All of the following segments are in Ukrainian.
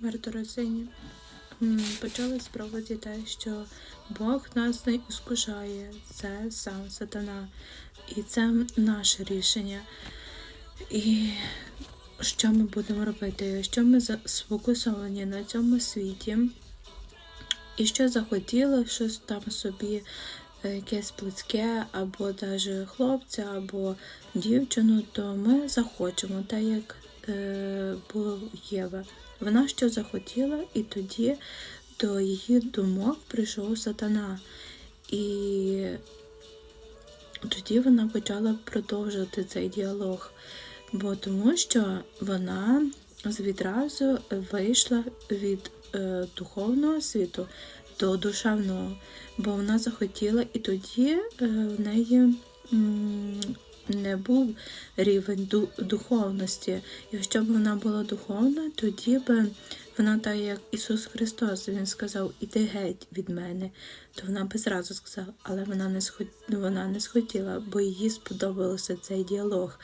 мертворождені, м, почали спробувати те, що Бог нас не іскушає, це сам сатана. І це наше рішення. І що ми будемо робити? Що ми сфокусовані на цьому світі? І що захотіли щось там собі, е, якесь плицьке, або навіть хлопця, або дівчину, то ми захочемо, так як було Єва. Вона що захотіла, і тоді до її думок прийшов сатана. І тоді вона почала продовжувати цей діалог, бо тому що вона відразу вийшла від е, духовного світу до душевного, бо вона захотіла, і тоді е, в неї м, не був рівень духовності. Якщо б вона була духовна, тоді б вона так як Ісус Христос, Він сказав, іди геть від мене, то вона б зразу сказала, але вона не схот... вона не схотіла, бо їй сподобався цей діалог.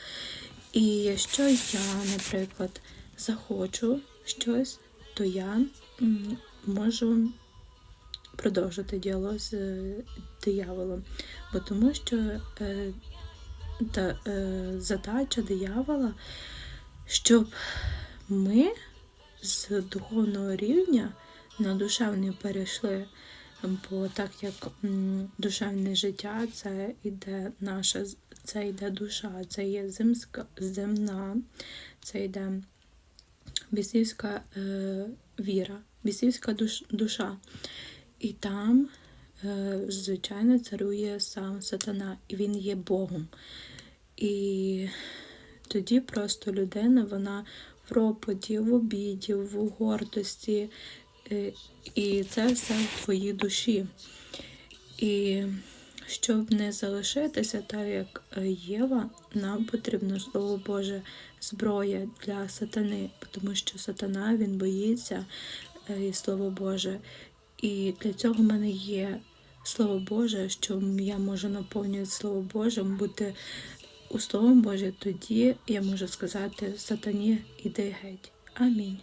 І якщо я, наприклад, захочу щось, то я можу продовжити діалог з е, дияволом. Бо тому що е, та, е, задача диявола, щоб ми з духовного рівня на душевний перейшли. Бо так як душевне життя це іде наша, це йде душа, це є земська, земна, це йде бісівська е, віра, бісівська душ, душа. І там, звичайно, царує сам сатана, і він є Богом. І тоді просто людина, вона в ропоті, в обіді, в гордості, е, і це все в твоїй душі. І щоб не залишитися так, як е, Єва, нам потрібно слово Боже, зброя для сатани, тому що сатана він боїться е, і слово Боже. І для цього в мене є Слово Боже, що я можу наповнювати Слово Боже, бути у Словом Боже, тоді я можу сказати сатані, іди геть. Амінь.